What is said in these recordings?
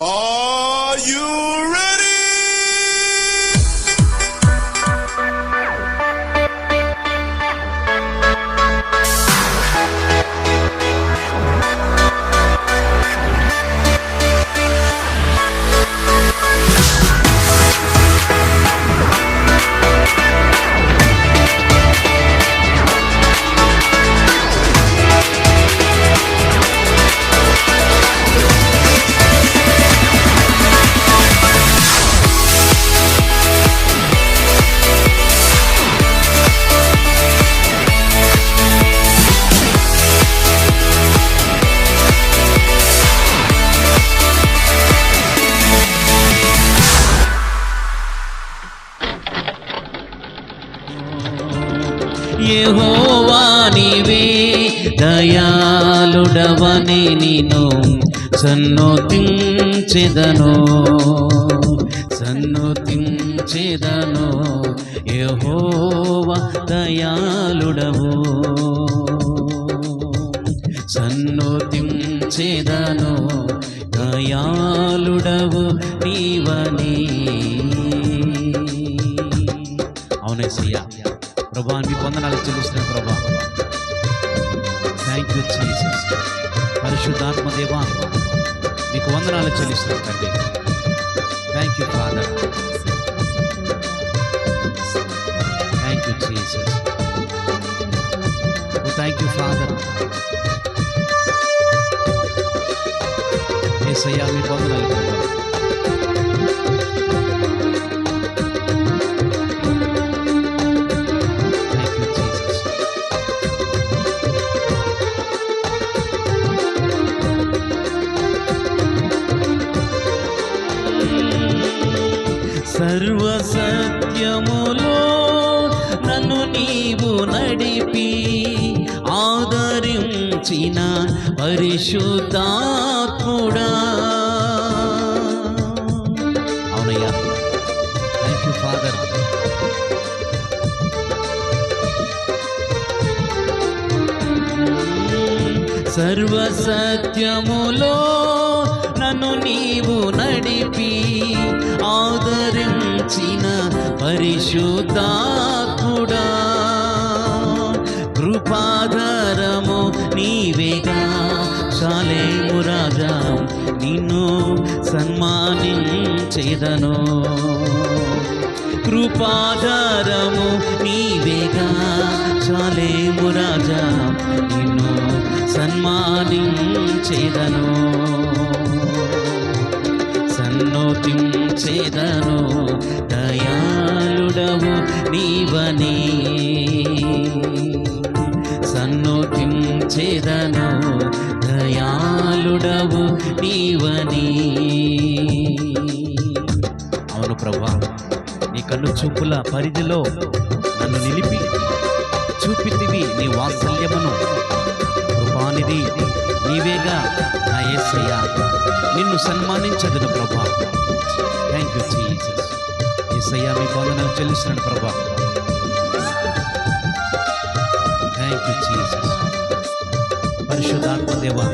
Oh! యెహోవా నీవే దయాళుడవని నిన్ను సన్నోతించెదను. సన్నుతించెదను. యెహోవా దయాళుడవు సన్నుతించెదను. దయాళుడవు నీవని. అవునయ్యా ప్రభా మీ వందనాలు చెల్లిస్తున్న ప్రభా. థ్యాంక్ యూ జీసస్ పరిశుద్ధాత్మ దేవా మీకు వందనాలు చెల్లిస్తున్నాం తండ్రి. Thank you father thank you Jesus thank you father ఏసయ్యా మీకు వందనాలు సర్వ సత్యములో నన్ను నీవు నడిపి ఆదరించిన పరిశుద్ధాత్ముడా. అవునయ్యా. థ్యాంక్ యూ ఫాదర్ సర్వ సత్యములో నన్ను నీవు నడిపి ఆదరించిన పరిశుద్ధాత్ముడా. కృపాధరము నీవేగా. శాలేము రాజా నిన్ను సన్మానించేదను. కృపాధారము నీవేగా. చాలేము రాజా నిన్ను సన్మానించేదను. సన్నోతించేదను దయాళుడవు నీవని. సన్నోతించేదను దయాళుడవు నీవని. అవును ప్రభా నీ కన్ను చూపుల పరిధిలో నన్ను నిలిపి చూపితివి నీ వాత్సల్యమును. కృపానిధి నీవేగా నా యేసయ్య నిన్ను సన్మానించదును ప్రభా. థ్యాంక్ యూ జీసస్ యేసయ్య మీ వందనాలు చెల్లిస్తున్నాను ప్రభా. థ్యాంక్ యూ జీసస్ పరిశుద్ధాత్మ దేవా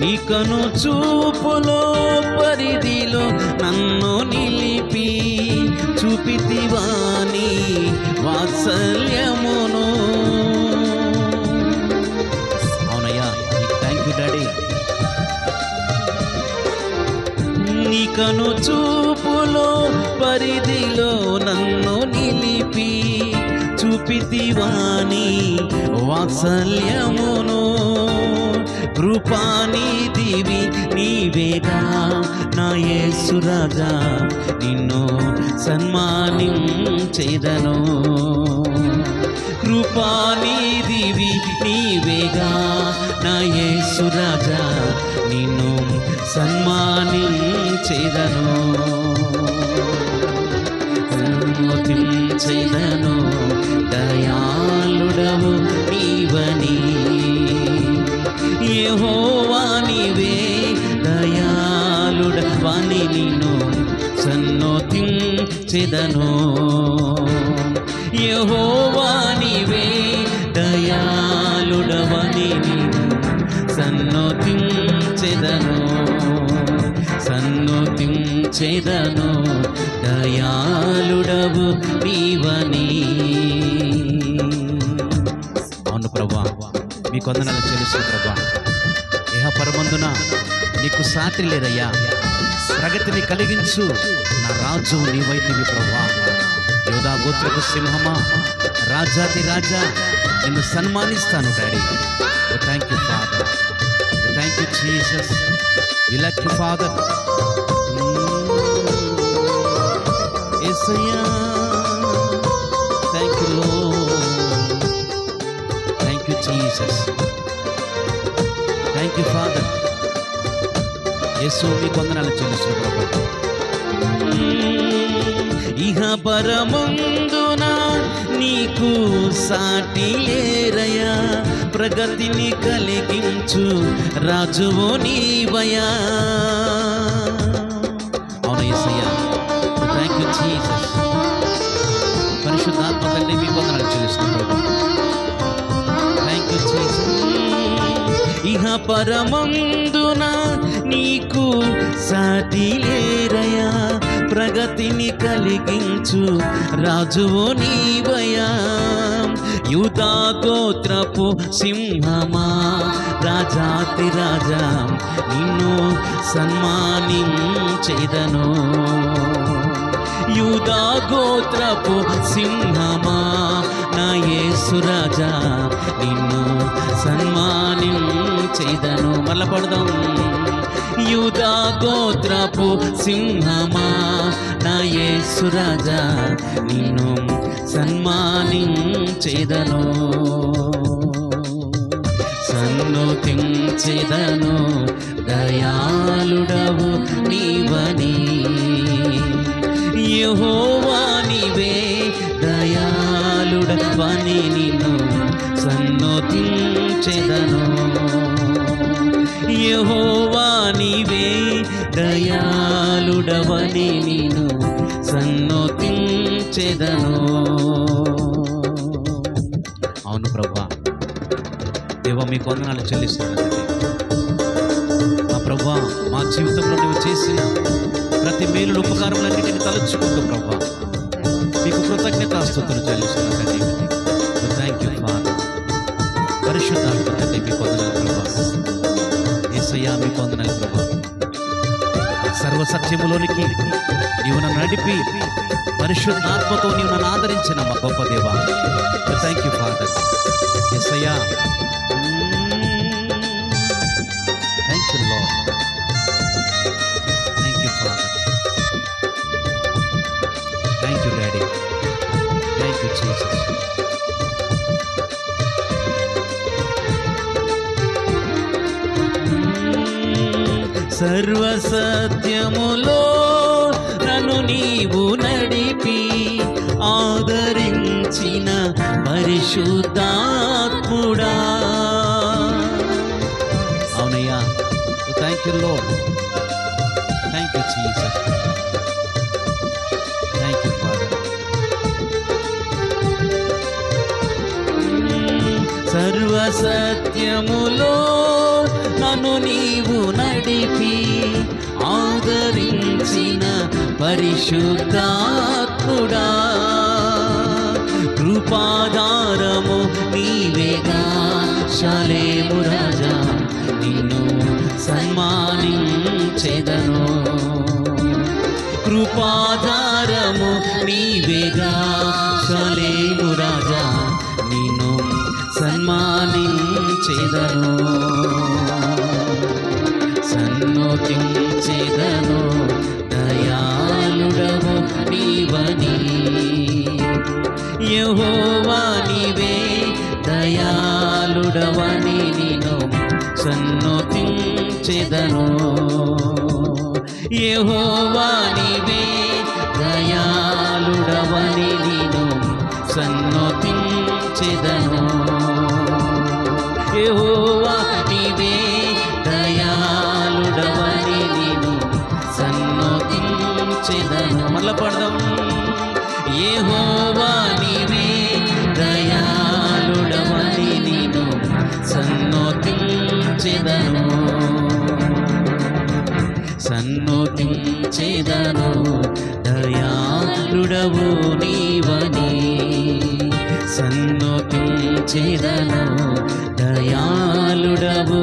నీకను చూపులో పరిధిలో నన్ను నిలిపి చూపితివాని వాత్సల్యమును. అవునయ్యా థ్యాంక్ యూ డాడీ. నీకను చూపులో పరిధిలో నన్ను నిలిపి చూపితివాని వాత్సల్యమును. కృపానిధివి నీవేగా నా యేసురాజా నిన్ను సన్మానించేదను. కృపానిధివి నీవేగా నా యేసురాజా నిన్ను సన్మానించేదను. సన్మతించేదను దయాళుడవు నీవని. యహోవానివే దయాళుడవని నిన్ను సన్నోతించెదను. యహోవానివే దయాళుడవని నిన్ను సన్నోతించెదను. సన్నోతించెదను దయాళుడవు నీవని. అవును ప్రభా. మీ కొందనాలు చెల్లిస్తూ ప్రభా. పరమందున నీకు సాటి లేదయ్యా. ప్రగతిని కలిగించు. నా రాజు నీవైతివి ప్రభా యోధా గోత్రపు సింహమా రాజాది రాజా నిన్ను సన్మానిస్తాను daddy. Thank you father thank you Jesus విలక్ you father thank you thank you Jesus thank you father యేసు మీ వందనాలు చెల్లిస్తున్న ప్రభు. ఇహ పరమందున నీకు సాటి లేరయా ప్రగతిని కలిగించు రాజువు నీవయా అవును యేసయ్యా. థ్యాంక్ యూ జీసస్ పరమందున నీకు సాటి లేరయా ప్రగతిని కలిగించు రాజువు నీవయా. యూదా గోత్రపు సింహమా రాజాతి రాజా నిన్ను సన్మానించెదను. యూదా గోత్రపు సింహమా యేసురాజా నిన్ను సన్మానించేదను. మళ్ళ పడదాం. యూదా గోత్రపు సింహమా నా యేసురాజా నిన్ను సన్మానించెదను. సన్నుతించెదను దయాళుడవు నీవని. యహో సన్నోతించెదను యెహోవా నీవే దయాళుడవని నిన్ను సన్నోతించెదను. అవును ప్రభా దేవ మీ కొందనాలు చెల్లిస్తున్నాను మా ప్రభా మా జీవితంలో నువ్వు చేసిన ప్రతి మేలు ఉపకారములన్నిటిని తలుచుకుంటూ ప్రభా మీకు కృతజ్ఞత కృతజ్ఞతాస్తుతులు చెల్లిస్తున్నాను పరిశుద్ధాత్మ తండ్రి మీ ప్రభా. ఏసయ్యా మీ ప్రభా. సర్వ సత్యములోనికి నీవు నన్ను నడిపి పరిశుద్ధాత్మతో నీవు నన్ను ఆదరించిన మా గొప్ప దేవ. Thank you father ఎస్ఐయా thank you Lord thank you father thank you daddy thank you Jesus సర్వసత్యములో నన్ను నీవు నడిపి ఆదరించిన పరిశుద్ధాత్ముడా. అవునయ్యా thank you Lord thank you Jesus సర్వసత్యములో నన్ను నీవు నడిపి ఆదరించిన పరిశుద్ధాత్ముడా. కృపాధారము నీవేగా శలేము రాజా నిన్ను సన్మానించెదను. కృపాధారము నీవేగా శలేము రాజా నిన్ను సన్మానించెదను. సన్నోతించెదను దయాళుడవు నీవని. యహోవానివే దయాళుడవని నేను సన్నోతించెదను యహోవానివే దయాళుడవని నేను సన్నోతించెదను మళ్ళా పడదాం యెహోవా నీవే దయాళుడవని నిన్ను సన్నోతించెదను. సన్నోతించెదను దయాళుడవు నీవని. సన్నోతించెదను దయాళుడవు